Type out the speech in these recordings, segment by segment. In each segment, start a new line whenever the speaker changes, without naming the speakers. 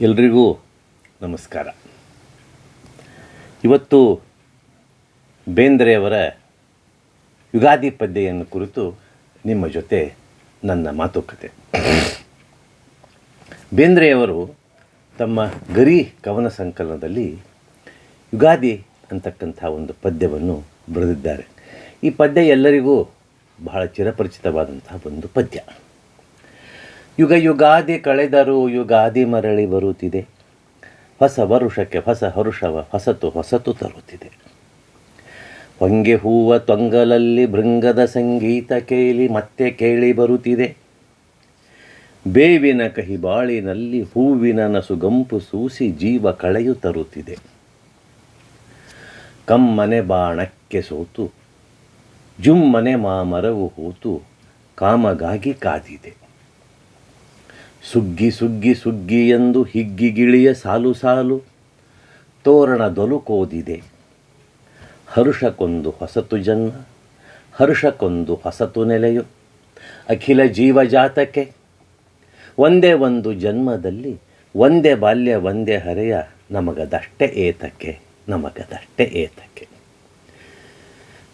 ಎಲ್ರಿಗೂ ನಮಸ್ಕಾರ. ಇವತ್ತು ಬೇಂದ್ರೆಯವರ ಯುಗಾದಿ ಪದ್ಯೆಯನ್ನು ಕುರಿತು ನಿಮ್ಮ ಜೊತೆ ನನ್ನ ಮಾತುಕತೆ. ಬೇಂದ್ರೆಯವರು ತಮ್ಮ ಗರಿ ಕವನ ಸಂಕಲನದಲ್ಲಿ ಯುಗಾದಿ ಅಂತಕ್ಕಂಥ ಒಂದು ಪದ್ಯವನ್ನು ಬರೆದಿದ್ದಾರೆ. ಈ ಪದ್ಯ ಎಲ್ಲರಿಗೂ ಬಹಳ ಚಿರಪರಿಚಿತವಾದಂತಹ ಒಂದು ಪದ್ಯ. ಯುಗ ಯುಗಾದಿ ಕಳೆದರೂ ಯುಗಾದಿ ಮರಳಿ ಬರುತ್ತಿದೆ. ಹೊಸ ವರುಷಕ್ಕೆ ಹೊಸ ಹರುಷವ ಹೊಸತು ಹೊಸತು ತರುತ್ತಿದೆ. ಹೊಂಗೆ ಹೂವ ತೊಂಗಲಲ್ಲಿ ಭೃಂಗದ ಸಂಗೀತ ಕೇಳಿ ಮತ್ತೆ ಕೇಳಿ ಬರುತ್ತಿದೆ. ಬೇವಿನ ಕಹಿ ಬಾಳಿನಲ್ಲಿ ಹೂವಿನ ನಸುಗಂಪು ಸೂಸಿ ಜೀವ ಕಳೆಯು ತರುತ್ತಿದೆ. ಕಮ್ಮನೆ ಬಾಣಕ್ಕೆ ಸೋತು, ಜುಮ್ಮನೆ ಮಾಮರವು ಹೂತು, ಕಾಮಗಾಗಿ ಕಾದಿದೆ. ಸುಗ್ಗಿ ಸುಗ್ಗಿ ಸುಗ್ಗಿ ಎಂದು ಹಿಗ್ಗಿಗಿಳಿಯ ಸಾಲು ಸಾಲು ತೋರಣ ದೊಲುಕೋದಿದೆ ಹರುಷಕ್ಕೊಂದು ಹೊಸತು ಜನ್ಮ ಹರುಷಕ್ಕೊಂದು ಹೊಸತು ನೆಲೆಯು, ಅಖಿಲ ಜೀವಜಾತಕ್ಕೆ ಒಂದೇ ಒಂದು ಜನ್ಮದಲ್ಲಿ ಒಂದೇ ಬಾಲ್ಯ, ಒಂದೇ ಹರೆಯ ನಮಗದಷ್ಟೇ ಏತಕ್ಕೆ ನಮಗದಷ್ಟೇ ಏತಕ್ಕೆ.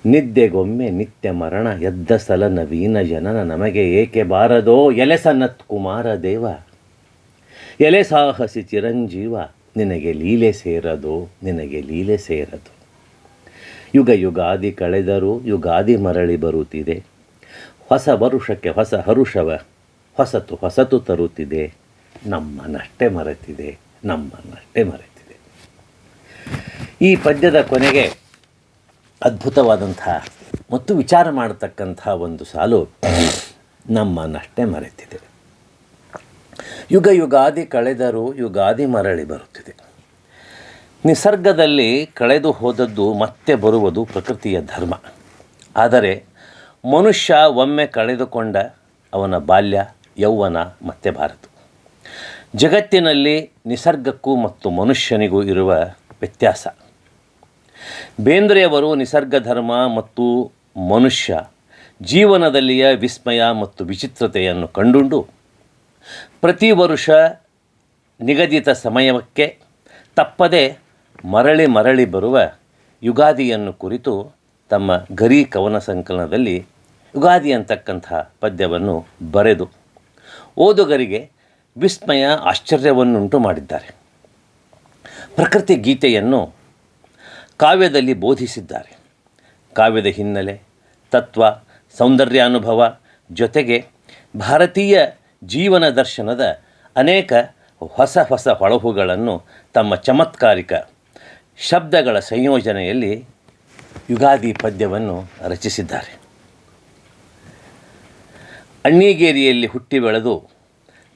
ನಿದ್ದೆಗೊಮ್ಮೆ ನಿತ್ಯ ಮರಣ ಎದ್ದ ಸಲ ನವೀನ ಜನನ ನಮಗೆ ಏಕೆ ಬಾರದೋ? ಎಲೆ ಸನತ್ ಕುಮಾರ ದೇವ, ಎಲೆ ಸಾಹಸಿ ಚಿರಂಜೀವ, ನಿನಗೆ ಲೀಲೆ ಸೇರದು? ನಿನಗೆ ಲೀಲೆ ಸೇರದು. ಯುಗ ಯುಗಾದಿ ಕಳೆದರೂ ಯುಗಾದಿ ಮರಳಿ ಬರುತ್ತಿದೆ. ಹೊಸ ವರುಷಕ್ಕೆ ಹೊಸ ಹರುಷವ, ಹೊಸತು ಹೊಸತು ತರುತ್ತಿದೆ. ನಮ್ಮನಷ್ಟೇ ಮರೆತಿದೆ ನಮ್ಮನ್ನಷ್ಟೇ ಮರೆತಿದೆ. ಈ ಪದ್ಯದ ಕೊನೆಗೆ ಅದ್ಭುತವಾದಂಥ ಮತ್ತು ವಿಚಾರ ಮಾಡತಕ್ಕಂಥ ಒಂದು ಸಾಲು ನಮ್ಮನ್ನಷ್ಟೇ ಮರೆತಿದೆ. ಯುಗ ಯುಗಾದಿ ಕಳೆದರೂ ಯುಗಾದಿ ಮರಳಿ ಬರುತ್ತಿದೆ. ನಿಸರ್ಗದಲ್ಲಿ ಕಳೆದು ಹೋದದ್ದು ಮತ್ತೆ ಬರುವುದು ಪ್ರಕೃತಿಯ ಧರ್ಮ. ಆದರೆ ಮನುಷ್ಯ ಒಮ್ಮೆ ಕಳೆದುಕೊಂಡ ಅವನ ಬಾಲ್ಯ, ಯೌವನ ಮತ್ತೆ ಬಾರದು ಜಗತ್ತಿನಲ್ಲಿ ನಿಸರ್ಗಕ್ಕೂ ಮತ್ತು ಮನುಷ್ಯನಿಗೂ ಇರುವ ವ್ಯತ್ಯಾಸ. ಬೇಂದ್ರೆಯವರು ನಿಸರ್ಗ ಧರ್ಮ ಮತ್ತು ಮನುಷ್ಯ, ಜೀವನದಲ್ಲಿಯ ವಿಸ್ಮಯ ಮತ್ತು ವಿಚಿತ್ರತೆಯನ್ನು ಕಂಡುಂಡು, ಪ್ರತಿ ವರುಷ ನಿಗದಿತ ಸಮಯಕ್ಕೆ ತಪ್ಪದೆ ಮರಳಿ ಮರಳಿ ಬರುವ ಯುಗಾದಿಯನ್ನು ಕುರಿತು ತಮ್ಮ ಗರಿ ಕವನ ಸಂಕಲನದಲ್ಲಿ ಯುಗಾದಿ ಅಂತಕ್ಕಂಥ ಪದ್ಯವನ್ನು ಬರೆದು ಓದುಗರಿಗೆ ವಿಸ್ಮಯ ಆಶ್ಚರ್ಯವನ್ನುಂಟು ಮಾಡಿದ್ದಾರೆ. ಪ್ರಕೃತಿ ಗೀತೆಯನ್ನು ಕಾವ್ಯದಲ್ಲಿ ಬೋಧಿಸಿದ್ದಾರೆ. ಕಾವ್ಯದ ಹಿನ್ನೆಲೆ, ತತ್ವ ಸೌಂದರ್ಯಾನುಭವ ಜೊತೆಗೆ ಭಾರತೀಯ ಜೀವನ ದರ್ಶನದ ಅನೇಕ ಹೊಸ ಹೊಸ ಹೊಳಹುಗಳನ್ನು ತಮ್ಮ ಚಮತ್ಕಾರಿಕ ಶಬ್ದಗಳ ಸಂಯೋಜನೆಯಲ್ಲಿ ಯುಗಾದಿ ಪದ್ಯವನ್ನು ರಚಿಸಿದ್ದಾರೆ. ಅಣ್ಣಿಗೇರಿಯಲ್ಲಿ ಹುಟ್ಟಿ ಬೆಳೆದು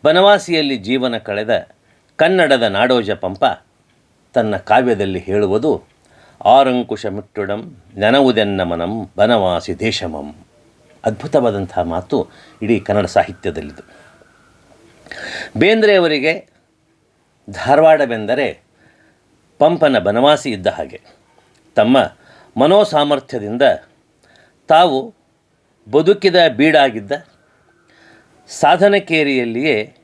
ಬನವಾಸಿಯಲ್ಲಿ ಜೀವನ ಕಳೆದ ಕನ್ನಡದ ನಾಡೋಜ ಪಂಪ ತನ್ನ ಕಾವ್ಯದಲ್ಲಿ ಹೇಳುವುದು ಆರಂಕುಶ ಮಿಟ್ಟುಡಂ ನೆನವುದೆನ್ನ ಮನಂ ಬನವಾಸಿ ದೇಶಮಂ. ಅದ್ಭುತವಾದಂತಹ ಮಾತು ಇಡೀ ಕನ್ನಡ ಸಾಹಿತ್ಯದಲ್ಲಿದು. ಬೇಂದ್ರೆಯವರಿಗೆ ಧಾರವಾಡವೆಂದರೆ ಪಂಪನ ಬನವಾಸಿ ಇದ್ದ ಹಾಗೆ. ತಮ್ಮ ಮನೋಸಾಮರ್ಥ್ಯದಿಂದ ತಾವು ಬದುಕಿದ ಬೀಡಾಗಿದ್ದ ಸಾಧನಕೇರಿಯಲ್ಲಿಯೇ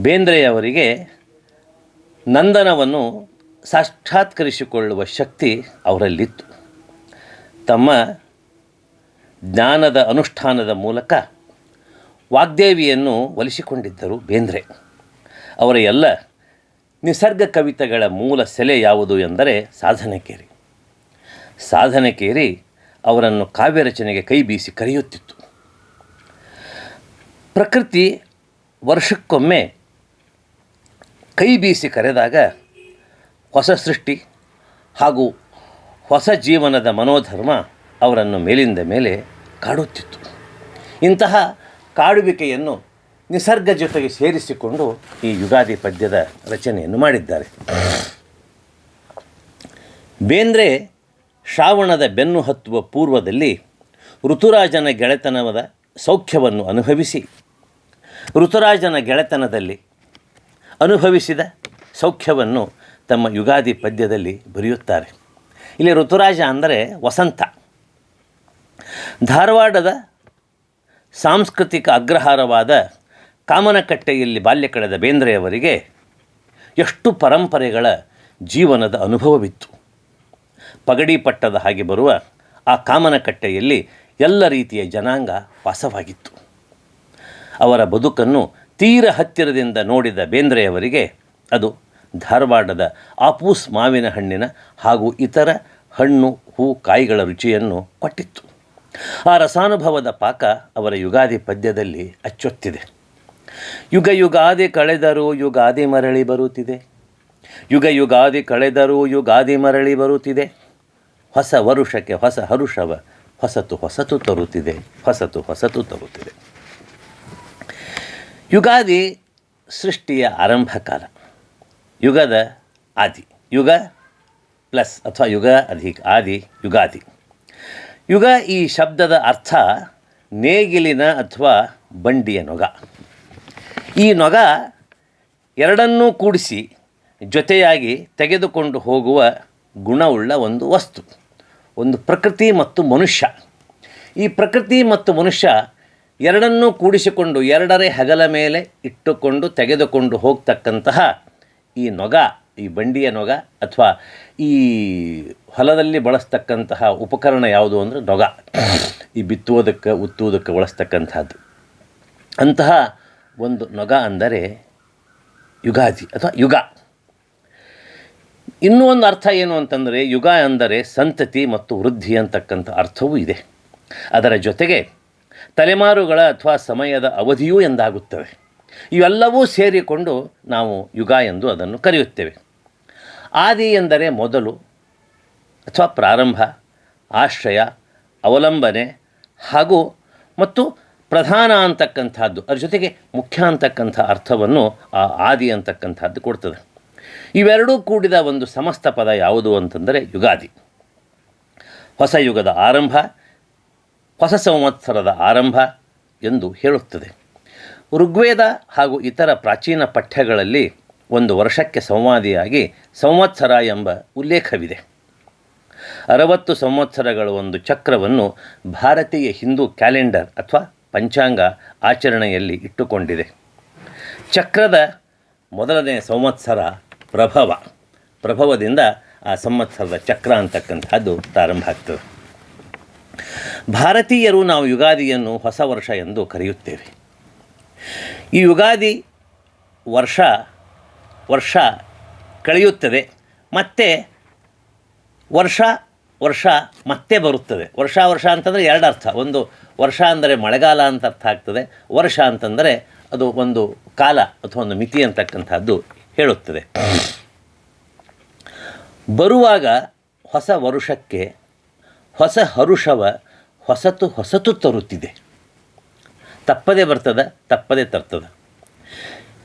ಬೇಂದ್ರೆಯವರಿಗೆ ನಂದನವನ್ನು ಸಾಕ್ಷಾತ್ಕರಿಸಿಕೊಳ್ಳುವ ಶಕ್ತಿ ಅವರಲ್ಲಿತ್ತು. ತಮ್ಮ ಜ್ಞಾನದ ಅನುಷ್ಠಾನದ ಮೂಲಕ ವಾಗ್ದೇವಿಯನ್ನು ಒಲಿಸಿಕೊಂಡಿದ್ದರು ಬೇಂದ್ರೆ. ಅವರ ಎಲ್ಲ ನಿಸರ್ಗ ಕವಿತೆಗಳ ಮೂಲ ಸೆಲೆ ಯಾವುದು ಎಂದರೆ ಸಾಧನಕೇರಿ. ಸಾಧನಕೇರಿ ಅವರನ್ನು ಕಾವ್ಯ ರಚನೆಗೆ ಕೈ ಬೀಸಿ ಕರೆಯುತ್ತಿತ್ತು. ಪ್ರಕೃತಿ ವರ್ಷಕ್ಕೊಮ್ಮೆ ಕೈ ಬೀಸಿ ಕರೆದಾಗ ಹೊಸ ಸೃಷ್ಟಿ ಹಾಗೂ ಹೊಸ ಜೀವನದ ಮನೋಧರ್ಮ ಅವರನ್ನು ಮೇಲಿಂದ ಮೇಲೆ ಕಾಡುತ್ತಿತ್ತು. ಇಂತಹ ಕಾಡುವಿಕೆಯನ್ನು ನಿಸರ್ಗ ಜೊತೆಗೆ ಸೇರಿಸಿಕೊಂಡು ಈ ಯುಗಾದಿ ಪದ್ಯದ ರಚನೆಯನ್ನು ಮಾಡಿದ್ದಾರೆ. ಬೇಂದ್ರೆ ಶ್ರಾವಣದ ಬೆನ್ನು ಹತ್ತುವ ಪೂರ್ವದಲ್ಲಿ ಋತುರಾಜನ ಗೆಳೆತನದ ಸೌಖ್ಯವನ್ನು ಅನುಭವಿಸಿ, ಋತುರಾಜನ ಗೆಳೆತನದಲ್ಲಿ ಅನುಭವಿಸಿದ ಸೌಖ್ಯವನ್ನು ತಮ್ಮ ಯುಗಾದಿ ಪದ್ಯದಲ್ಲಿ ಬರೆಯುತ್ತಾರೆ. ಇಲ್ಲಿ ಋತುರಾಜ ಅಂದರೆ ವಸಂತ. ಧಾರವಾಡದ ಸಾಂಸ್ಕೃತಿಕ ಅಗ್ರಹಾರವಾದ ಕಾಮನಕಟ್ಟೆಯಲ್ಲಿ ಬಾಲ್ಯ ಕಳೆದ ಬೇಂದ್ರೆಯವರಿಗೆ ಎಷ್ಟು ಪರಂಪರೆಗಳ ಜೀವನದ ಅನುಭವವಿತ್ತು. ಪಗಡಿ ಪಟ್ಟದ ಹಾಗೆ ಬರುವ ಆ ಕಾಮನಕಟ್ಟೆಯಲ್ಲಿ ಎಲ್ಲ ರೀತಿಯ ಜನಾಂಗ ವಾಸವಾಗಿತ್ತು. ಅವರ ಬದುಕನ್ನು ತೀರ ಹತ್ತಿರದಿಂದ ನೋಡಿದ ಬೇಂದ್ರೆಯವರಿಗೆ ಅದು ಧಾರವಾಡದ ಆಪೂಸ್ ಮಾವಿನ ಹಣ್ಣಿನ ಹಾಗೂ ಇತರ ಹಣ್ಣು, ಹೂ, ಕಾಯಿಗಳ ರುಚಿಯನ್ನು ಕೊಟ್ಟಿತ್ತು. ಆ ರಸಾನುಭವದ ಪಾಕ ಅವರ ಯುಗಾದಿ ಪದ್ಯದಲ್ಲಿ ಅಚ್ಚೊತ್ತಿದೆ. ಯುಗ ಯುಗಾದಿ ಕಳೆದರೂ ಯುಗಾದಿ ಮರಳಿ ಬರುತ್ತಿದೆ. ಯುಗ ಯುಗಾದಿ ಕಳೆದರೂ ಯುಗಾದಿ ಮರಳಿ ಬರುತ್ತಿದೆ. ಹೊಸ ವರುಷಕ್ಕೆ ಹೊಸ ಹರುಷವ ಹೊಸತು ಹೊಸತು ತರುತ್ತಿದೆ. ಹೊಸತು ಹೊಸತು ತರುತ್ತಿದೆ. ಯುಗಾದಿ ಸೃಷ್ಟಿಯ ಆರಂಭ ಕಾಲ ಯುಗದ ಆದಿ. ಯುಗ ಪ್ಲಸ್ ಅಥವಾ ಯುಗ ಅಧಿಕ, ಆದಿ, ಯುಗಾದಿ. ಯುಗ ಈ ಶಬ್ದದ ಅರ್ಥ ನೇಗಿಲಿನ ಅಥವಾ ಬಂಡಿಯ ನೊಗ. ಈ ನೊಗ ಎರಡನ್ನೂ ಕೂಡಿಸಿ ಜೊತೆಯಾಗಿ ತೆಗೆದುಕೊಂಡು ಹೋಗುವ ಗುಣವುಳ್ಳ ಒಂದು ವಸ್ತು, ಒಂದು ಪ್ರಕೃತಿ ಮತ್ತು ಮನುಷ್ಯ. ಈ ಪ್ರಕೃತಿ ಮತ್ತು ಮನುಷ್ಯ ಎರಡನ್ನೂ ಕೂಡಿಸಿಕೊಂಡು ಎರಡರೇ ಹಗಲ ಮೇಲೆ ಇಟ್ಟುಕೊಂಡು ತೆಗೆದುಕೊಂಡು ಹೋಗ್ತಕ್ಕಂತಹ ಈ ನೊಗ, ಈ ಬಂಡಿಯ ನೊಗ ಅಥವಾ ಈ ಹೊಲದಲ್ಲಿ ಬಳಸ್ತಕ್ಕಂತಹ ಉಪಕರಣ ಯಾವುದು ಅಂದರೆ ನೊಗ. ಈ ಬಿತ್ತುವುದಕ್ಕೆ, ಉತ್ತುವುದಕ್ಕೆ ಬಳಸ್ತಕ್ಕಂಥದ್ದು. ಅಂತಹ ಒಂದು ನೊಗ ಅಂದರೆ ಯುಗಾದಿ ಅಥವಾ ಯುಗ. ಇನ್ನೂ ಒಂದು ಅರ್ಥ ಏನು ಅಂತಂದರೆ ಯುಗ ಅಂದರೆ ಸಂತತಿ ಮತ್ತು ವೃದ್ಧಿ ಅಂತಕ್ಕಂಥ ಅರ್ಥವೂ ಇದೆ. ಅದರ ಜೊತೆಗೆ ತಲೆಮಾರುಗಳ ಅಥವಾ ಸಮಯದ ಅವಧಿಯೂ ಎಂದಾಗುತ್ತವೆ. ಇವೆಲ್ಲವೂ ಸೇರಿಕೊಂಡು ನಾವು ಯುಗ ಎಂದು ಅದನ್ನು ಕರೆಯುತ್ತೇವೆ. ಆದಿ ಎಂದರೆ ಮೊದಲು, ಅಥವಾ ಪ್ರಾರಂಭ, ಆಶ್ರಯ, ಅವಲಂಬನೆ, ಹಾಗೂ ಮತ್ತು ಪ್ರಧಾನ ಅಂತಕ್ಕಂಥದ್ದು, ಅದ್ರ ಜೊತೆಗೆ ಮುಖ್ಯ ಅಂತಕ್ಕಂಥ ಅರ್ಥವನ್ನು ಆ ಆದಿ ಅಂತಕ್ಕಂಥದ್ದು ಕೊಡ್ತದೆ. ಇವೆರಡೂ ಕೂಡಿದ ಒಂದು ಸಮಸ್ತ ಪದ ಯಾವುದು ಅಂತಂದರೆ ಯುಗಾದಿ. ಹೊಸ ಯುಗದ ಆರಂಭ, ಹೊಸ ಸಂವತ್ಸರದ ಆರಂಭ ಎಂದು ಹೇಳುತ್ತದೆ. ಋಗ್ವೇದ ಹಾಗೂ ಇತರ ಪ್ರಾಚೀನ ಪಠ್ಯಗಳಲ್ಲಿ ಒಂದು ವರ್ಷಕ್ಕೆ ಸಂವಾದಿಯಾಗಿ ಸಂವತ್ಸರ ಎಂಬ ಉಲ್ಲೇಖವಿದೆ. ಅರವತ್ತು ಸಂವತ್ಸರಗಳ ಒಂದು ಚಕ್ರವನ್ನು ಭಾರತೀಯ ಹಿಂದೂ ಕ್ಯಾಲೆಂಡರ್ ಅಥವಾ ಪಂಚಾಂಗ ಆಚರಣೆಯಲ್ಲಿ ಇಟ್ಟುಕೊಂಡಿದೆ. ಚಕ್ರದ ಮೊದಲನೇ ಸಂವತ್ಸರ ಪ್ರಭವ. ಪ್ರಭವದಿಂದ ಆ ಸಂವತ್ಸರದ ಚಕ್ರ ಅಂತಕ್ಕಂಥದ್ದು ಪ್ರಾರಂಭ ಆಗ್ತದೆ. ಭಾರತೀಯರು ನಾವು ಯುಗಾದಿಯನ್ನು ಹೊಸ ವರ್ಷ ಎಂದು ಕರೆಯುತ್ತೇವೆ. ಈ ಯುಗಾದಿ ವರ್ಷ ವರ್ಷ ಕಳೆಯುತ್ತದೆ, ಮತ್ತೆ ವರ್ಷ ವರ್ಷ ಮತ್ತೆ ಬರುತ್ತದೆ. ವರ್ಷ ವರ್ಷ ಅಂತಂದರೆ ಎರಡು ಅರ್ಥ. ಒಂದು ವರ್ಷ ಅಂದರೆ ಮಳೆಗಾಲ ಅಂತ ಅರ್ಥ ಆಗ್ತದೆ. ವರ್ಷ ಅಂತಂದರೆ ಅದು ಒಂದು ಕಾಲ ಅಥವಾ ಒಂದು ಮಿತಿ ಅಂತಕ್ಕಂಥದ್ದು ಹೇಳುತ್ತದೆ. ಬರುವಾಗ ಹೊಸ ವರುಷಕ್ಕೆ ಹೊಸ ಹರುಷವ ಹೊಸತು ಹೊಸತು ತರುತ್ತಿದೆ. ತಪ್ಪದೇ ಬರ್ತದೆ, ತಪ್ಪದೇ ತರ್ತದೆ.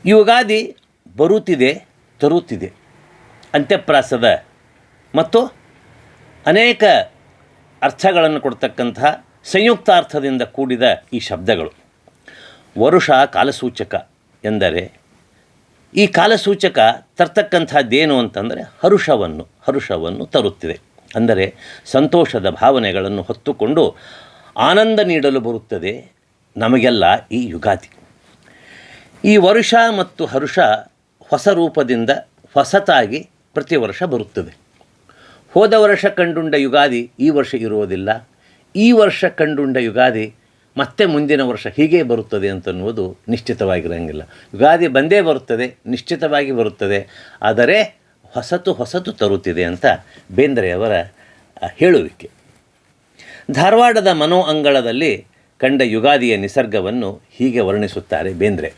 ಯುಗಾದಿ ಬರುತ್ತಿದೆ, ತರುತ್ತಿದೆ. ಅಂತ್ಯಪ್ರಾಸದ. ಮತ್ತು ಅನೇಕ ಅರ್ಥಗಳನ್ನು ಕೊಡ್ತಕ್ಕಂತಹ ಸಂಯುಕ್ತಾರ್ಥದಿಂದ ಕೂಡಿದ ಈ ಶಬ್ದಗಳು. ವರುಷ ಕಾಲಸೂಚಕ ಎಂದರೆ, ಈ ಕಾಲಸೂಚಕ ತರ್ತಕ್ಕಂಥದ್ದೇನು ಅಂತಂದರೆ, ಹರುಷವನ್ನು ಹರುಷವನ್ನು ತರುತ್ತಿದೆ. ಅಂದರೆ ಸಂತೋಷದ ಭಾವನೆಗಳನ್ನು ಹೊತ್ತುಕೊಂಡು ಆನಂದ ನೀಡಲು ಬರುತ್ತದೆ ನಮಗೆಲ್ಲ ಈ ಯುಗಾದಿ. ಈ ವರುಷ ಮತ್ತು ಹರುಷ ಹೊಸ ರೂಪದಿಂದ ಹೊಸತಾಗಿ ಪ್ರತಿ ವರ್ಷ ಬರುತ್ತದೆ. ಹೋದ ವರ್ಷ ಕಂಡುಂಡ ಯುಗಾದಿ ಈ ವರ್ಷ ಇರುವುದಿಲ್ಲ. ಈ ವರ್ಷ ಕಂಡುಂಡ ಯುಗಾದಿ ಮತ್ತೆ ಮುಂದಿನ ವರ್ಷ ಹೀಗೆ ಬರುತ್ತದೆ ಅಂತನ್ನುವುದು ನಿಶ್ಚಿತವಾಗಿರಂಗಿಲ್ಲ. ಯುಗಾದಿ ಬಂದೇ ಬರುತ್ತದೆ, ನಿಶ್ಚಿತವಾಗಿ ಬರುತ್ತದೆ. ಆದರೆ ಹೊಸತು ಹೊಸತು ತರುತ್ತಿದೆ ಅಂತ ಬೇಂದ್ರೆಯವರ ಹೇಳುವಿಕೆ. ಧಾರವಾಡದ ಮನೋ ಅಂಗಳದಲ್ಲಿ ಕಂಡ ಯುಗಾದಿಯ ನಿಸರ್ಗವನ್ನು ಹೀಗೆ ವರ್ಣಿಸುತ್ತಾರೆ ಬೇಂದ್ರೆ.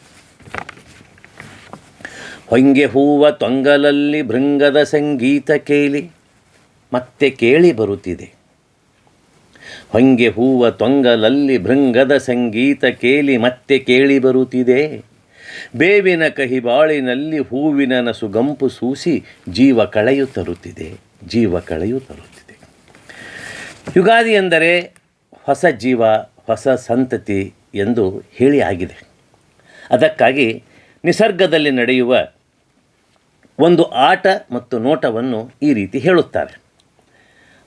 ಹೊಂಗೆ ಹೂವ ತೊಂಗಲಲ್ಲಿ ಭೃಂಗದ ಸಂಗೀತ ಕೇಳಿ ಮತ್ತೆ ಕೇಳಿ ಬರುತ್ತಿದೆ. ಹೊಂಗೆ ಹೂವ ತೊಂಗಲಲ್ಲಿ ಭೃಂಗದ ಸಂಗೀತ ಕೇಳಿ ಮತ್ತೆ ಕೇಳಿ ಬರುತ್ತಿದೆ. ಬೇವಿನ ಕಹಿ ಬಾಳಿನಲ್ಲಿ ಹೂವಿನ ಸುಗಂಪು ಸೂಸಿ ಜೀವ ಕಳೆಯು ತರುತ್ತಿದೆ, ಜೀವ ಕಳೆಯು ತರುತ್ತಿದೆ. ಯುಗಾದಿ ಎಂದರೆ ಹೊಸ ಜೀವ ಹೊಸ ಸಂತತಿ ಎಂದು ಹೇಳಿ ಆಗಿದೆ. ಅದಕ್ಕಾಗಿ ನಿಸರ್ಗದಲ್ಲಿ ನಡೆಯುವ ಒಂದು ಆಟ ಮತ್ತು ನೋಟವನ್ನು ಈ ರೀತಿ ಹೇಳುತ್ತಾರೆ.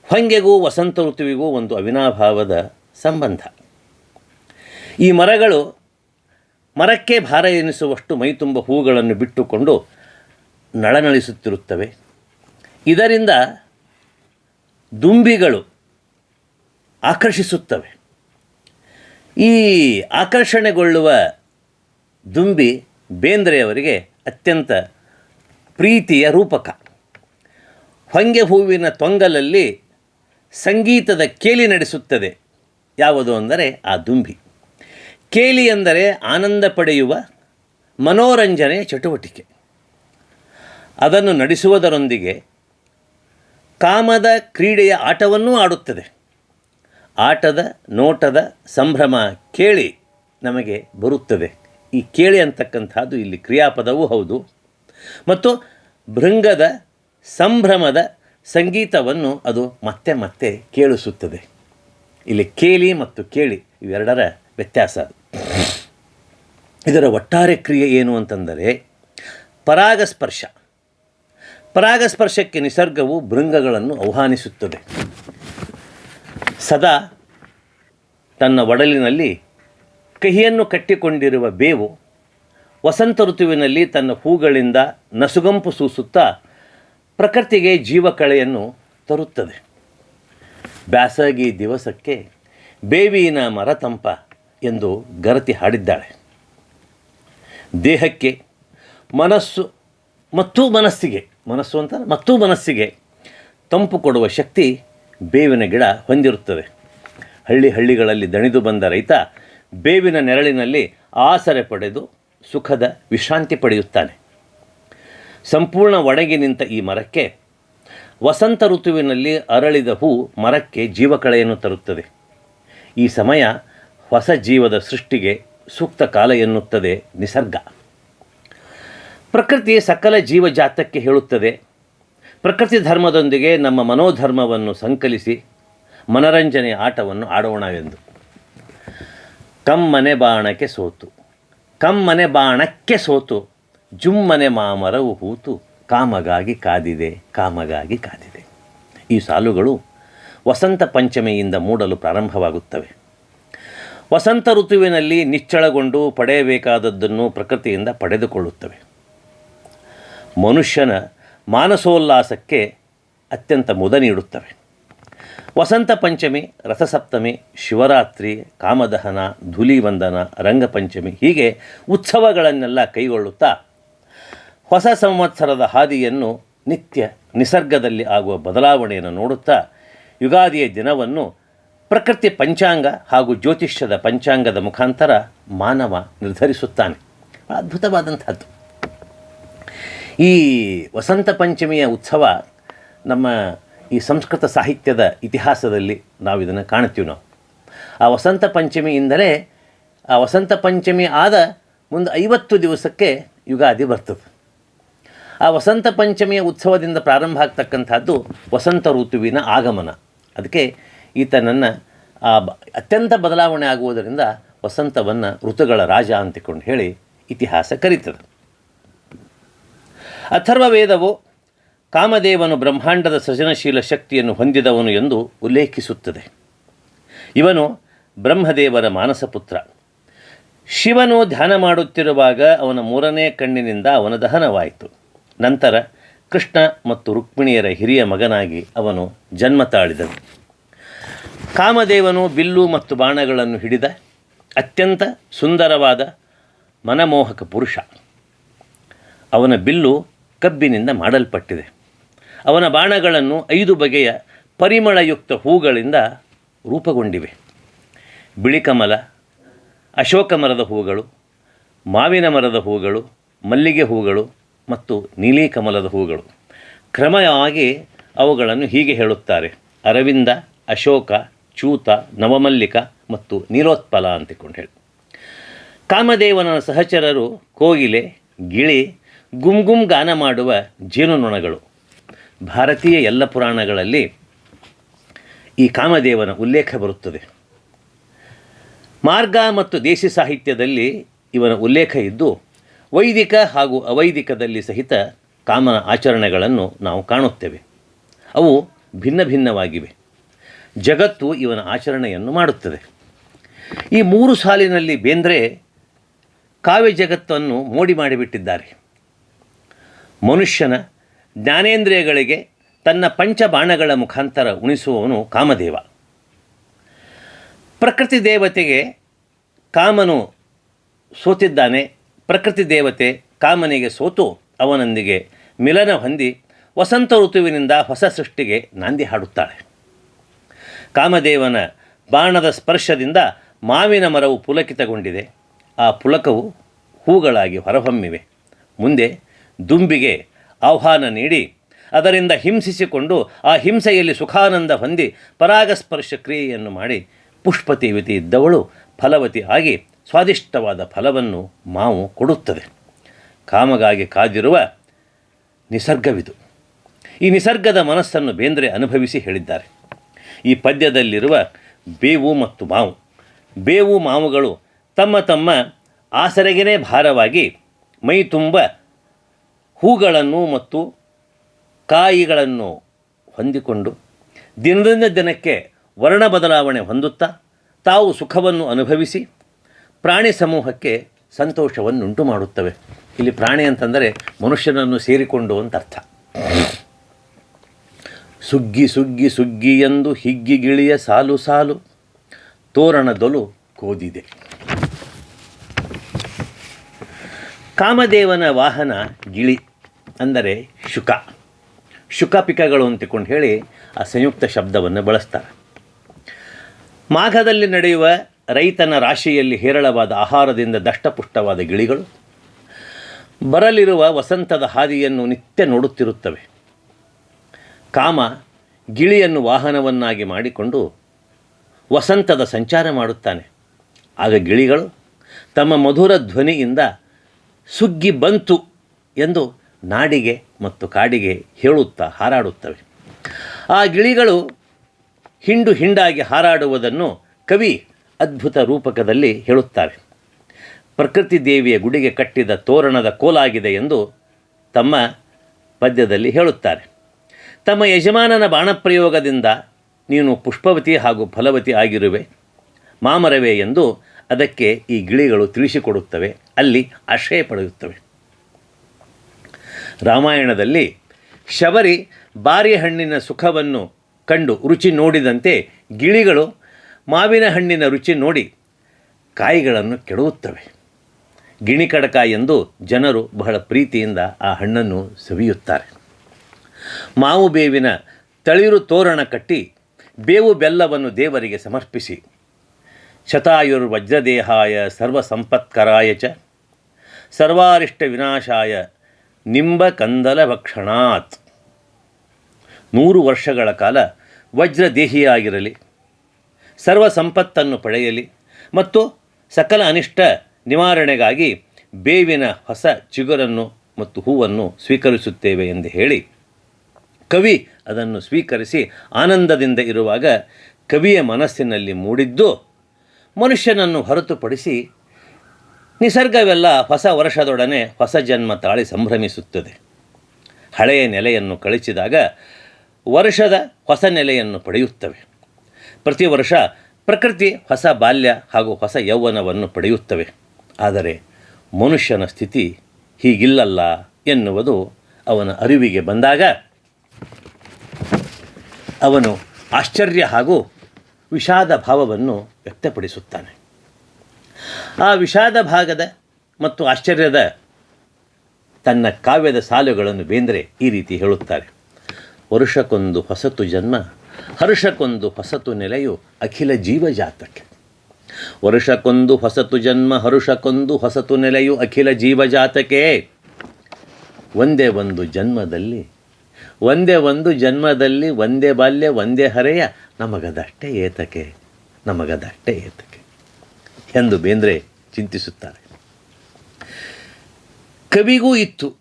ಹೊಂಗೆಗೂ ವಸಂತ ಋತುವಿಗೂ ಒಂದು ಅವಿನಾಭಾವದ ಸಂಬಂಧ. ಈ ಮರಗಳು ಮರಕ್ಕೆ ಭಾರ ಎನಿಸುವಷ್ಟು ಮೈತುಂಬ ಹೂಗಳನ್ನು ಬಿಟ್ಟುಕೊಂಡು ನಳನಳಿಸುತ್ತಿರುತ್ತವೆ. ಇದರಿಂದ ದುಂಬಿಗಳು ಆಕರ್ಷಿಸುತ್ತವೆ. ಈ ಆಕರ್ಷಣೆಗೊಳ್ಳುವ ದುಂಬಿ ಬೇಂದ್ರೆಯವರಿಗೆ ಅತ್ಯಂತ ಪ್ರೀತಿಯ ರೂಪಕ. ಹೊಂಗೆ ಹೂವಿನ ತೊಂಗಲಲ್ಲಿ ಸಂಗೀತದ ಕೇಲಿ ನಡೆಸುತ್ತದೆ. ಯಾವುದು ಅಂದರೆ ಆ ದುಂಬಿ. ಕೇಲಿ ಎಂದರೆ ಆನಂದ ಪಡೆಯುವ ಮನೋರಂಜನೆ ಚಟುವಟಿಕೆ. ಅದನ್ನು ನಡೆಸುವುದರೊಂದಿಗೆ ಕಾಮದ ಕ್ರೀಡೆಯ ಆಟವನ್ನೂ ಆಡುತ್ತದೆ. ಆಟದ ನೋಟದ ಸಂಭ್ರಮ ಕೇಳಿ ನಮಗೆ ಬರುತ್ತದೆ. ಈ ಕೇಳಿ ಅಂತಕ್ಕಂಥದ್ದು ಇಲ್ಲಿ ಕ್ರಿಯಾಪದವೂ ಹೌದು. ಮತ್ತು ಭೃಂಗದ ಸಂಭ್ರಮದ ಸಂಗೀತವನ್ನು ಅದು ಮತ್ತೆ ಮತ್ತೆ ಕೇಳಿಸುತ್ತದೆ. ಇಲ್ಲಿ ಕೇಳಿ ಮತ್ತು ಕೇಳಿ ಇವೆರಡರ ವ್ಯತ್ಯಾಸ. ಇದರ ಒಟ್ಟಾರೆ ಕ್ರಿಯೆ ಏನು ಅಂತಂದರೆ ಪರಾಗಸ್ಪರ್ಶ. ಪರಾಗಸ್ಪರ್ಶಕ್ಕೆ ನಿಸರ್ಗವು ಭೃಂಗಗಳನ್ನು ಆಹ್ವಾನಿಸುತ್ತದೆ. ಸದಾ ತನ್ನ ಒಡಲಿನಲ್ಲಿ ಕಹಿಯನ್ನು ಕಟ್ಟಿಕೊಂಡಿರುವ ಬೇವು ವಸಂತ ಋತುವಿನಲ್ಲಿ ತನ್ನ ಹೂಗಳಿಂದ ನಸುಗಂಪು ಸೂಸುತ್ತಾ ಪ್ರಕೃತಿಗೆ ಜೀವಕಳೆಯನ್ನು ತರುತ್ತದೆ. ಬ್ಯಾಸಗಿ ದಿವಸಕ್ಕೆ ಬೇವಿನ ಮರ ತಂಪ ಎಂದು ಗರತಿ ಹಾಡಿದ್ದಾಳೆ. ದೇಹಕ್ಕೆ ಮನಸ್ಸು ಮತ್ತು ಮನಸ್ಸಿಗೆ, ಮನಸ್ಸು ಅಂತ ಮತ್ತು ಮನಸ್ಸಿಗೆ ತಂಪು ಕೊಡುವ ಶಕ್ತಿ ಬೇವಿನ ಗಿಡ ಹೊಂದಿರುತ್ತದೆ ಹಳ್ಳಿ ಹಳ್ಳಿಗಳಲ್ಲಿ ದಣಿದು ಬಂದ ರೈತ ಬೇವಿನ ನೆರಳಿನಲ್ಲಿ ಆಸರೆ ಪಡೆದು ಸುಖದ ವಿಶ್ರಾಂತಿ ಪಡೆಯುತ್ತಾನೆ. ಸಂಪೂರ್ಣ ಒಣಗಿ ನಿಂತ ಈ ಮರಕ್ಕೆ ವಸಂತ ಋತುವಿನಲ್ಲಿ ಅರಳಿದ ಹೂ ಮರಕ್ಕೆ ಜೀವಕಳೆಯನ್ನು ತರುತ್ತದೆ. ಈ ಸಮಯ ಹೊಸ ಜೀವದ ಸೃಷ್ಟಿಗೆ ಸೂಕ್ತ ಕಾಲ ಎನ್ನುತ್ತದೆ ನಿಸರ್ಗ. ಪ್ರಕೃತಿ ಸಕಲ ಜೀವಜಾತಕ್ಕೆ ಹೇಳುತ್ತದೆ ಪ್ರಕೃತಿ ಧರ್ಮದೊಂದಿಗೆ ನಮ್ಮ ಮನೋಧರ್ಮವನ್ನು ಸಂಕಲಿಸಿ ಮನರಂಜನೆಯ ಆಟವನ್ನು ಆಡೋಣ ಎಂದು. ಕಮ್ಮನೆ ಬಾಣಕ್ಕೆ ಸೋತು. ಕಮ್ಮನೆ ಬಾಣಕ್ಕೆ ಸೋತು. ಜುಮ್ಮನೆ ಮಾಮರವು ಹೂತು. ಕಾಮಗಾಗಿ ಕಾದಿದೆ ಕಾಮಗಾಗಿ ಕಾದಿದೆ. ಈ ಸಾಲುಗಳು ವಸಂತ ಪಂಚಮಿಯಿಂದ ಮೂಡಲು ಪ್ರಾರಂಭವಾಗುತ್ತವೆ. ವಸಂತ ಋತುವಿನಲ್ಲಿ ನಿಚ್ಚಳಗೊಂಡು ಪಡೆಯಬೇಕಾದದ್ದನ್ನು ಪ್ರಕೃತಿಯಿಂದ ಪಡೆದುಕೊಳ್ಳುತ್ತವೆ. ಮನುಷ್ಯನ ಮಾನಸೋಲ್ಲಾಸಕ್ಕೆ ಅತ್ಯಂತ ಮುದ ನೀಡುತ್ತವೆ. ವಸಂತ ಪಂಚಮಿ, ರಥಸಪ್ತಮಿ, ಶಿವರಾತ್ರಿ, ಕಾಮದಹನ, ಧೂಲಿವಂದನ, ರಂಗಪಂಚಮಿ ಹೀಗೆ ಉತ್ಸವಗಳನ್ನೆಲ್ಲ ಕೈಗೊಳ್ಳುತ್ತಾ ಹೊಸ ಸಂವತ್ಸರದ ಹಾದಿಯನ್ನು ನಿತ್ಯ ನಿಸರ್ಗದಲ್ಲಿ ಆಗುವ ಬದಲಾವಣೆಯನ್ನು ನೋಡುತ್ತಾ ಯುಗಾದಿಯ ದಿನವನ್ನು ಪ್ರಕೃತಿ ಪಂಚಾಂಗ ಹಾಗೂ ಜ್ಯೋತಿಷ್ಯದ ಪಂಚಾಂಗದ ಮುಖಾಂತರ ಮಾನವ ನಿರ್ಧರಿಸುತ್ತಾನೆ. ಅದ್ಭುತವಾದಂಥದ್ದು. ಈ ವಸಂತ ಪಂಚಮಿಯ ಉತ್ಸವ ನಮ್ಮ ಈ ಸಂಸ್ಕೃತ ಸಾಹಿತ್ಯದ ಇತಿಹಾಸದಲ್ಲಿ ನಾವು ಇದನ್ನು ಕಾಣ್ತೀವಿ ನಾವು. ಆ ವಸಂತ ಪಂಚಮಿಯಿಂದಲೇ ಆ ವಸಂತ ಪಂಚಮಿ ಆದ ಮುಂದೆ ಐವತ್ತು ದಿವಸಕ್ಕೆ ಯುಗಾದಿ ಬರ್ತದೆ. ಆ ವಸಂತ ಪಂಚಮಿಯ ಉತ್ಸವದಿಂದ ಪ್ರಾರಂಭ ಆಗ್ತಕ್ಕಂಥದ್ದು ವಸಂತ ಋತುವಿನ ಆಗಮನ. ಅದಕ್ಕೆ ಈತ ನನ್ನ ಅತ್ಯಂತ ಬದಲಾವಣೆ ಆಗುವುದರಿಂದ ವಸಂತವನ್ನು ಋತುಗಳ ರಾಜ ಅಂತಿಕೊಂಡು ಹೇಳಿ ಇತಿಹಾಸ ಕರೀತದೆ. ಅಥರ್ವ ವೇದವು ಕಾಮದೇವನು ಬ್ರಹ್ಮಾಂಡದ ಸೃಜನಶೀಲ ಶಕ್ತಿಯನ್ನು ಹೊಂದಿದವನು ಎಂದು ಉಲ್ಲೇಖಿಸುತ್ತದೆ. ಇವನು ಬ್ರಹ್ಮದೇವರ ಮಾನಸಪುತ್ರ. ಶಿವನು ಧ್ಯಾನ ಮಾಡುತ್ತಿರುವಾಗ ಅವನ ಮೂರನೇ ಕಣ್ಣಿನಿಂದ ಅವನ ದಹನವಾಯಿತು. ನಂತರ ಕೃಷ್ಣ ಮತ್ತು ರುಕ್ಮಿಣಿಯರ ಹಿರಿಯ ಮಗನಾಗಿ ಅವನು ಜನ್ಮ ತಾಳಿದನು. ಕಾಮದೇವನು ಬಿಲ್ಲು ಮತ್ತು ಬಾಣಗಳನ್ನು ಹಿಡಿದ ಅತ್ಯಂತ ಸುಂದರವಾದ ಮನಮೋಹಕ ಪುರುಷ. ಅವನ ಬಿಲ್ಲು ಕಬ್ಬಿನಿಂದ ಮಾಡಲ್ಪಟ್ಟಿದೆ. ಅವನ ಬಾಣಗಳನ್ನು ಐದು ಬಗೆಯ ಪರಿಮಳಯುಕ್ತ ಹೂಗಳಿಂದ ರೂಪುಗೊಂಡಿವೆ. ಬಿಳಿ ಕಮಲ ಅಶೋಕ ಮರದ ಹೂಗಳು, ಮಾವಿನ ಮರದ ಹೂಗಳು, ಮಲ್ಲಿಗೆ ಹೂಗಳು ಮತ್ತು ನೀಲಿ ಕಮಲದ ಹೂಗಳು. ಕ್ರಮವಾಗಿ ಅವುಗಳನ್ನು ಹೀಗೆ ಹೇಳುತ್ತಾರೆ. ಅರವಿಂದ, ಅಶೋಕ, ಚೂತ, ನವಮಲ್ಲಿಕ ಮತ್ತು ನೀಲೋತ್ಪಲ ಅಂತಿಕೊಂಡು ಹೇಳಿ. ಕಾಮದೇವನ ಸಹಚರರು ಕೋಗಿಲೆ, ಗಿಳಿ ಗುಮ್ ಗುಮ್ ಗಾನ ಮಾಡುವ ಜೇನುನೊಣಗಳು. ಭಾರತೀಯ ಎಲ್ಲ ಪುರಾಣಗಳಲ್ಲಿ ಈ ಕಾಮದೇವನ ಉಲ್ಲೇಖ ಬರುತ್ತದೆ. ಮಾರ್ಗ ಮತ್ತು ದೇಶಿ ಸಾಹಿತ್ಯದಲ್ಲಿ ಇವನ ಉಲ್ಲೇಖ ಇದ್ದು, ವೈದಿಕ ಹಾಗೂ ಅವೈದಿಕದಲ್ಲಿ ಸಹಿತ ಕಾಮನ ಆಚರಣೆಗಳನ್ನು ನಾವು ಕಾಣುತ್ತೇವೆ. ಅವು ಭಿನ್ನ ಭಿನ್ನವಾಗಿವೆ. ಜಗತ್ತು ಇವನ ಆಚರಣೆಯನ್ನು ಮಾಡುತ್ತದೆ. ಈ ಮೂರು ಸಾಲಿನಲ್ಲಿ ಬೇಂದ್ರೆ ಕಾವ್ಯ ಜಗತ್ತನ್ನು ಮೋಡಿ ಮಾಡಿಬಿಟ್ಟಿದ್ದಾರೆ. ಮನುಷ್ಯನ ಜ್ಞಾನೇಂದ್ರಿಯಗಳಿಗೆ ತನ್ನ ಪಂಚಬಾಣಗಳ ಮುಖಾಂತರ ಉಣಿಸುವವನು ಕಾಮದೇವ. ಪ್ರಕೃತಿ ದೇವತೆಗೆ ಕಾಮನು ಸೋತಿದ್ದಾನೆ, ಪ್ರಕೃತಿ ದೇವತೆ ಕಾಮನಿಗೆ ಸೋತು, ಅವನೊಂದಿಗೆ ಮಿಲನ ಹೊಂದಿ ವಸಂತ ಋತುವಿನಿಂದ ಹೊಸ ಸೃಷ್ಟಿಗೆ ನಾಂದಿ ಹಾಡುತ್ತಾಳೆ. ಕಾಮದೇವನ ಬಾಣದ ಸ್ಪರ್ಶದಿಂದ ಮಾವಿನ ಮರವು ಪುಲಕಿತಗೊಂಡಿದೆ. ಆ ಪುಲಕವು ಹೂಗಳಾಗಿ ಹೊರಹೊಮ್ಮಿವೆ. ಮುಂದೆ ದುಂಬಿಗೆ ಆಹ್ವಾನ ನೀಡಿ, ಅದರಿಂದ ಹಿಂಸಿಸಿಕೊಂಡು ಆ ಹಿಂಸೆಯಲ್ಲಿ ಸುಖಾನಂದ ಹೊಂದಿ ಪರಾಗಸ್ಪರ್ಶ ಕ್ರಿಯೆಯನ್ನು ಮಾಡಿ ಪುಷ್ಪತೀವತಿ ಇದ್ದವಳು ಫಲವತಿ ಆಗಿ ಸ್ವಾದಿಷ್ಟವಾದ ಫಲವನ್ನು ಮಾವು ಕೊಡುತ್ತದೆ. ಕಾಮಗಾಗಿ ಕಾದಿರುವ ನಿಸರ್ಗವಿದು. ಈ ನಿಸರ್ಗದ ಮನಸ್ಸನ್ನು ಬೇಂದ್ರೆ ಅನುಭವಿಸಿ ಹೇಳಿದ್ದಾರೆ. ಈ ಪದ್ಯದಲ್ಲಿರುವ ಬೇವು ಮತ್ತು ಮಾವು. ಬೇವು ಮಾವುಗಳು ತಮ್ಮ ತಮ್ಮ ಆಸರೆಗೇ ಭಾರವಾಗಿ ಮೈ ತುಂಬ ಹೂಗಳನ್ನು ಮತ್ತು ಕಾಯಿಗಳನ್ನು ಹೊಂದಿಕೊಂಡು ದಿನದಿಂದ ದಿನಕ್ಕೆ ವರ್ಣ ಬದಲಾವಣೆ ಹೊಂದುತ್ತಾ ತಾವು ಸುಖವನ್ನು ಅನುಭವಿಸಿ ಪ್ರಾಣಿ ಸಮೂಹಕ್ಕೆ ಸಂತೋಷವನ್ನುಂಟು ಮಾಡುತ್ತವೆ. ಇಲ್ಲಿ ಪ್ರಾಣಿ ಅಂತಂದರೆ ಮನುಷ್ಯನನ್ನು ಸೇರಿಕೊಂಡು ಅಂತ ಅರ್ಥ ಸುಗ್ಗಿ ಸುಗ್ಗಿ ಸುಗ್ಗಿ ಎಂದು ಹಿಗ್ಗಿ ಗಿಳಿಯ ಸಾಲು ಸಾಲು ತೋರಣದೊಲು ಕೋದಿದೆ. ಕಾಮದೇವನ ವಾಹನ ಗಿಳಿ. ಅಂದರೆ ಶುಕ. ಶುಕ ಪಿಕಗಳು ಅಂತಿಕೊಂಡು ಹೇಳಿ ಆ ಸಂಯುಕ್ತ ಶಬ್ದವನ್ನು ಬಳಸ್ತಾರೆ. ಮಾಘದಲ್ಲಿ ನಡೆಯುವ ರೈತನ ರಾಶಿಯಲ್ಲಿ ಹೇರಳವಾದ ಆಹಾರದಿಂದ ದಷ್ಟಪುಷ್ಟವಾದ ಗಿಳಿಗಳು, ಬರಲಿರುವ ವಸಂತದ ಹಾದಿಯನ್ನು ನಿತ್ಯ ನೋಡುತ್ತಿರುತ್ತವೆ. ಕಾಮ ಗಿಳಿಯನ್ನು ವಾಹನವನ್ನಾಗಿ ಮಾಡಿಕೊಂಡು ವಸಂತದ ಸಂಚಾರ ಮಾಡುತ್ತಾನೆ. ಆಗ ಗಿಳಿಗಳು ತಮ್ಮ ಮಧುರ ಧ್ವನಿಯಿಂದ ಸುಗ್ಗಿ ಬಂತು ಎಂದು ನಾಡಿಗೆ ಮತ್ತು ಕಾಡಿಗೆ ಹೇಳುತ್ತಾ ಹಾರಾಡುತ್ತವೆ. ಆ ಗಿಳಿಗಳು ಹಿಂಡು ಹಿಂಡಾಗಿ ಹಾರಾಡುವುದನ್ನು ಕವಿ ಅದ್ಭುತ ರೂಪಕದಲ್ಲಿ ಹೇಳುತ್ತಾರೆ. ಪ್ರಕೃತಿ ದೇವಿಯ ಗುಡಿಗೆ ಕಟ್ಟಿದ ತೋರಣದ ಕೋಲಾಗಿದೆ ಎಂದು ತಮ್ಮ ಪದ್ಯದಲ್ಲಿ ಹೇಳುತ್ತಾರೆ. ತಮ್ಮ ಯಜಮಾನನ ಬಾಣಪ್ರಯೋಗದಿಂದ ನೀನು ಪುಷ್ಪವತಿ ಹಾಗೂ ಫಲವತಿ ಆಗಿರುವೆ, ಮಾಮರವೇ ಎಂದು ಅದಕ್ಕೆ ಈ ಗಿಳಿಗಳು ತಿಳಿಸಿಕೊಡುತ್ತವೆ, ಅಲ್ಲಿ ಆಶ್ರಯ ಪಡೆಯುತ್ತವೆ. ರಾಮಾಯಣದಲ್ಲಿ ಶಬರಿ ಹಣ್ಣಿನ ಸುಖವನ್ನು ಕಂಡು ರುಚಿ ನೋಡಿದಂತೆ ಗಿಳಿಗಳು ಮಾವಿನ ಹಣ್ಣಿನ ರುಚಿ ನೋಡಿ ಕಾಯಿಗಳನ್ನು ಕೆಡವುತ್ತವೆ. ಗಿಣಿ ಕಡಕ ಎಂದು ಜನರು ಬಹಳ ಪ್ರೀತಿಯಿಂದ ಆ ಹಣ್ಣನ್ನು ಸವಿಯುತ್ತಾರೆ. ಮಾವು ಬೇವಿನ ತಳಿರು ತೋರಣ ಕಟ್ಟಿ ಬೇವು ಬೆಲ್ಲವನ್ನು ದೇವರಿಗೆ ಸಮರ್ಪಿಸಿ. ಶತಾಯುರ್ವಜ್ರದೇಹಾಯ ಸರ್ವಸಂಪತ್ಕರಾಯ ಚ. ಸರ್ವಾರಿಷ್ಟ ವಿನಾಶಾಯ ನಿಂಬ ಕಂದಲ ಭಕ್ಷಣಾತ್. ನೂರು ವರ್ಷಗಳ ಕಾಲ ವಜ್ರದೇಹಿಯಾಗಿರಲಿ, ಸರ್ವ ಸಂಪತ್ತನ್ನು ಪಡೆಯಲಿ ಮತ್ತು ಸಕಲ ಅನಿಷ್ಟ ನಿವಾರಣೆಗಾಗಿ ಬೇವಿನ ಹೊಸ ಚಿಗುರನ್ನು ಮತ್ತು ಹೂವನ್ನು ಸ್ವೀಕರಿಸುತ್ತೇವೆ ಎಂದು ಹೇಳಿ, ಕವಿ ಅದನ್ನು ಸ್ವೀಕರಿಸಿ ಆನಂದದಿಂದ ಇರುವಾಗ ಕವಿಯ ಮನಸ್ಸಿನಲ್ಲಿ ಮೂಡಿದ್ದು ಮನುಷ್ಯನನ್ನು ಹೊರತುಪಡಿಸಿ ನಿಸರ್ಗವೆಲ್ಲ ಹೊಸ ವರ್ಷದೊಡನೆ ಹೊಸ ಜನ್ಮ ತಾಳಿ ಸಂಭ್ರಮಿಸುತ್ತದೆ. ಹಳೆಯ ನೆಲೆಯನ್ನು ಕಳಿಸಿದಾಗ ವರ್ಷದ ಹೊಸ ನೆಲೆಯನ್ನು ಪಡೆಯುತ್ತವೆ. ಪ್ರತಿ ವರ್ಷ ಪ್ರಕೃತಿ ಹೊಸ ಬಾಲ್ಯ ಹಾಗೂ ಹೊಸ ಯೌವನವನ್ನು ಪಡೆಯುತ್ತವೆ. ಆದರೆ ಮನುಷ್ಯನ ಸ್ಥಿತಿ ಹೀಗಿಲ್ಲಲ್ಲ ಎನ್ನುವುದು ಅವನ ಅರಿವಿಗೆ ಬಂದಾಗ ಅವನು ಆಶ್ಚರ್ಯ ಹಾಗೂ ವಿಷಾದ ಭಾವವನ್ನು ವ್ಯಕ್ತಪಡಿಸುತ್ತಾನೆ. ಆ ವಿಷಾದ ಭಾಗದ ಮತ್ತು ಆಶ್ಚರ್ಯದ ತನ್ನ ಕಾವ್ಯದ ಸಾಲುಗಳನ್ನು ಬೇಂದ್ರೆ ಈ ರೀತಿ ಹೇಳುತ್ತಾರೆ. ವರುಷಕ್ಕೊಂದು ಹೊಸತು ಜನ್ಮ, ಹರ್ಷಕ್ಕೊಂದು ಹೊಸತು ನೆಲೆಯು ಅಖಿಲ ಜೀವಜಾತಕ್ಕೆ. ವರುಷಕ್ಕೊಂದು ಹೊಸತು ಜನ್ಮ, ಹರುಷಕ್ಕೊಂದು ಹೊಸತು ನೆಲೆಯು ಅಖಿಲ ಜೀವಜಾತಕ್ಕೆ. ಒಂದೇ ಒಂದು ಜನ್ಮದಲ್ಲಿ, ಒಂದೇ ಒಂದು ಜನ್ಮದಲ್ಲಿ, ಒಂದೇ ಬಾಲ್ಯ, ಒಂದೇ ಹರೆಯ, ನಮಗದಷ್ಟೇ ಏತಕೆ ನಮಗದಷ್ಟೇ ಏತಕ್ಕೆ? ಎಂದು ಬೇಂದ್ರೆ ಚಿಂತಿಸುತ್ತಾರೆ. ಕವಿಗೂ ಇತ್ತು.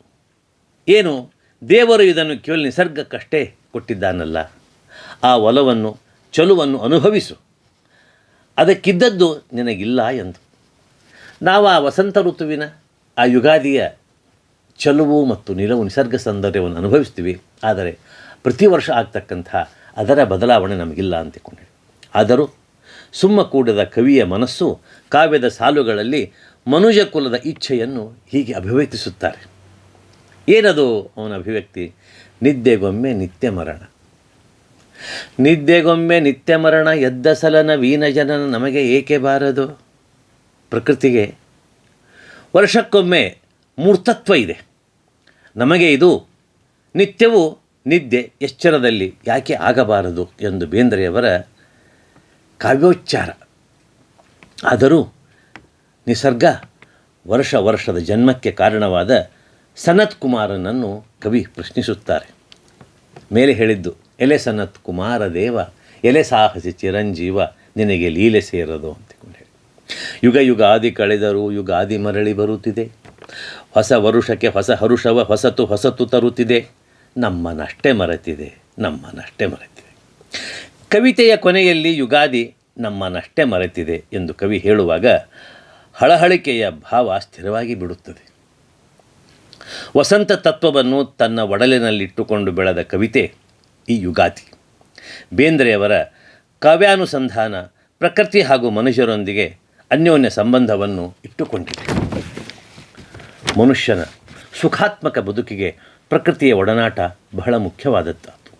ಏನು? ದೇವರು ಇದನ್ನು ಕೇವಲ ನಿಸರ್ಗಕ್ಕಷ್ಟೇ ಕೊಟ್ಟಿದ್ದಾನಲ್ಲ. ಆ ಒಲವನ್ನು, ಚಲುವನ್ನು ಅನುಭವಿಸು. ಅದಕ್ಕಿದ್ದದ್ದು ನಿನಗಿಲ್ಲ ಎಂದು. ನಾವು ಆ ವಸಂತ ಋತುವಿನ, ಆ ಯುಗಾದಿಯ ಚಲುವು ಮತ್ತು ನಿಲವು ನಿಸರ್ಗ ಸೌಂದರ್ಯವನ್ನು ಅನುಭವಿಸ್ತೀವಿ. ಆದರೆ ಪ್ರತಿ ವರ್ಷ ಆಗ್ತಕ್ಕಂಥ ಅದರ ಬದಲಾವಣೆ ನಮಗಿಲ್ಲ ಅಂತಿಕೊಂಡೆ ಆದರೂ ಸುಮ್ಮ ಕೂಡದ ಕವಿಯ ಮನಸ್ಸು ಕಾವ್ಯದ ಸಾಲುಗಳಲ್ಲಿ ಮನುಜ ಕುಲದ ಇಚ್ಛೆಯನ್ನು ಹೀಗೆ ಅಭಿವ್ಯಕ್ತಿಸುತ್ತಾರೆ. ಏನದು ಅವನ ಅಭಿವ್ಯಕ್ತಿ? ನಿದ್ದೆಗೊಮ್ಮೆ ನಿತ್ಯ ಮರಣ ನಿದ್ದೆಗೊಮ್ಮೆ ನಿತ್ಯ ಮರಣ ಎದ್ದ ಸಲನ ವೀನ ಜನನ ನಮಗೆ ಏಕೆ ಬಾರದು? ಪ್ರಕೃತಿಗೆ ವರ್ಷಕ್ಕೊಮ್ಮೆ ಮೂರ್ತತ್ವ ಇದೆ. ನಮಗೆ ಇದು ನಿತ್ಯವೂ ನಿದ್ದೆ ಎಚ್ಚರದಲ್ಲಿ ಯಾಕೆ ಆಗಬಾರದು ಎಂದು ಬೇಂದ್ರೆಯವರ ಕಾವ್ಯೋಚ್ಚಾರ. ಆದರೂ ನಿಸರ್ಗ ವರ್ಷ ವರ್ಷದ ಜನ್ಮಕ್ಕೆ ಕಾರಣವಾದ ಸನತ್ ಕುಮಾರನನ್ನು ಕವಿ ಪ್ರಶ್ನಿಸುತ್ತಾರೆ. ಮೇಲೆ ಹೇಳಿದ್ದು, ಎಲೆ ಸನತ್ ಕುಮಾರ ದೇವ, ಎಲೆ ಸಾಹಸಿ ಚಿರಂಜೀವ, ನಿನಗೆ ಲೀಲೆ ಸೇರದು ಅಂತ ಹೇಳಿ. ಯುಗ ಯುಗಾದಿ ಕಳೆದರೂ ಯುಗಾದಿ ಮರಳಿ ಬರುತ್ತಿದೆ. ಹೊಸ ವರುಷಕ್ಕೆ ಹೊಸ ಹರುಷವ ಹೊಸತು ಹೊಸತು ತರುತ್ತಿದೆ. ನಮ್ಮನಷ್ಟೇ ಮರೆತಿದೆ ನಮ್ಮನಷ್ಟೇ ಮರೆತಿದೆ. ಕವಿತೆಯ ಕೊನೆಯಲ್ಲಿ ಯುಗಾದಿ ನಮ್ಮನಷ್ಟೇ ಮರೆತಿದೆ ಎಂದು ಕವಿ ಹೇಳುವಾಗ ಹಳಹಳಿಕೆಯ ಭಾವ ಸ್ಥಿರವಾಗಿ ಬಿಡುತ್ತದೆ. ವಸಂತ ತತ್ವವನ್ನು ತನ್ನ ಒಡಲಿನಲ್ಲಿಟ್ಟುಕೊಂಡು ಬೆಳೆದ ಕವಿತೆ ಈ ಯುಗಾದಿ. ಬೇಂದ್ರೆಯವರ ಕಾವ್ಯಾನುಸಂಧಾನ ಪ್ರಕೃತಿ ಹಾಗೂ ಮನುಷ್ಯರೊಂದಿಗೆ ಅನ್ಯೋನ್ಯ ಸಂಬಂಧವನ್ನು ಇಟ್ಟುಕೊಂಡಿದೆ. ಮನುಷ್ಯನ ಸುಖಾತ್ಮಕ ಬದುಕಿಗೆ ಪ್ರಕೃತಿಯ ಒಡನಾಟ ಬಹಳ ಮುಖ್ಯವಾದದ್ದು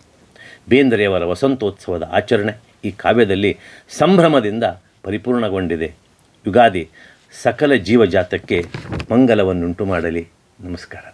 ಬೇಂದ್ರೆಯವರ ವಸಂತೋತ್ಸವದ ಆಚರಣೆ ಈ ಕಾವ್ಯದಲ್ಲಿ ಸಂಭ್ರಮದಿಂದ ಪರಿಪೂರ್ಣಗೊಂಡಿದೆ. ಯುಗಾದಿ ಸಕಲ ಜೀವಜಾತಕ್ಕೆ ಮಂಗಲವನ್ನುಂಟು ಮಾಡಲಿ. ನಮಸ್ಕಾರ.